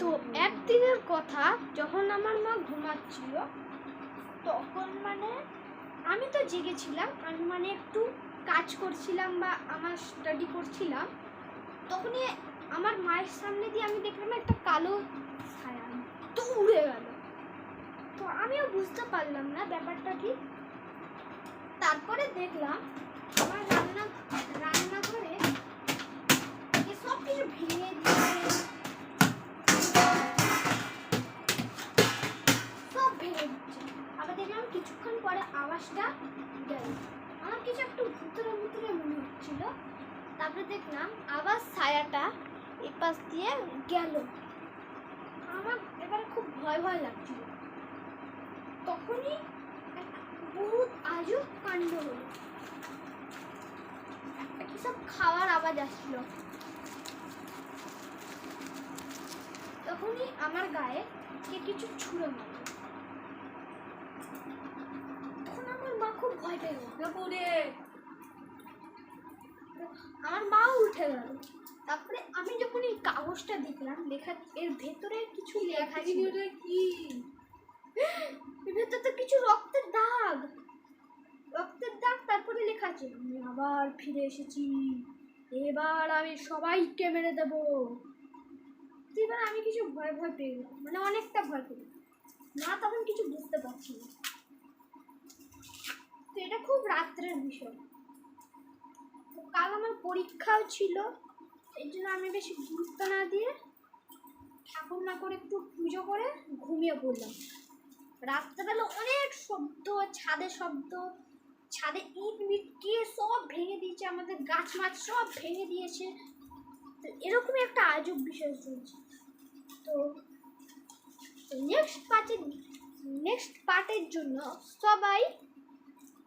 তো একদিনের কথা, যখন আমার মা ঘুমাচ্ছিল, তখন মানে আমি তো জেগেছিলাম, আমি মানে একটু কাজ করছিলাম বা আমার স্টাডি করছিলাম, তখনই আমার মায়ের সামনে দিয়ে আমি দেখলাম একটা কালো ছায়া। তো উড়ে গেল। তো আমিও বুঝতে পারলাম না ব্যাপারটা কি তারপরে দেখলাম, আমার রান্না রান্নাঘরে সব কিছু ভেঙে দিয়েছে পরে আওয়াজটা গেল। আমার কিছু একটু ভুতুরে ভুতুরে মনে হচ্ছিল। তারপরে দেখলাম আবার ছায়াটা এই পাশ দিয়ে গেল। আমার এবারে খুব ভয় ভয় লাগছিল। তখনই বহুত আজব কাণ্ড হলো। একটা কি সব খাওয়ার আওয়াজ আসছিল। তখনই আমার গায়ে কে কিছু ছুঁড়ে মারল তখন আমার মা খুব ভয় পেয়ে গেল পুরে আমার মাও উঠে গেল। তারপরে আমি যখন এই কাগজটা দেখলাম লেখা এর ভেতরে কিছু লেখা ছিল। কি? ভেতরে তো কিছু রক্তের দাগ। রক্তের দাগ তারপরে লেখা আছে আমি আবার ফিরে এসেছি। এবার আমি সবাইকে মেরে দেবো। এবার আমি কিছু ভয় ভয় পেয়ে গেলাম। মানে অনেকটা ভয় পেয়ে না তখন কিছু বুঝতে পারছি না। রাত্রের বিষয়। তো কাল আমার পরীক্ষাও ছিল এই জন্য আমি বেশি গুরুত্ব না দিয়ে ঠাকুর না করে একটু পুজো করে ঘুমিয়ে পড়লাম। রাত্রেবেলা অনেক শব্দ, ছাদে শব্দ, ছাদে ইট মিট গিয়ে সব ভেঙে দিয়েছে, আমাদের গাছ মাছ সব ভেঙে দিয়েছে। তো এরকমই একটা আজব বিষয় চলছে। তো নেক্সট পার্টের নেক্সট পার্টের জন্য সবাই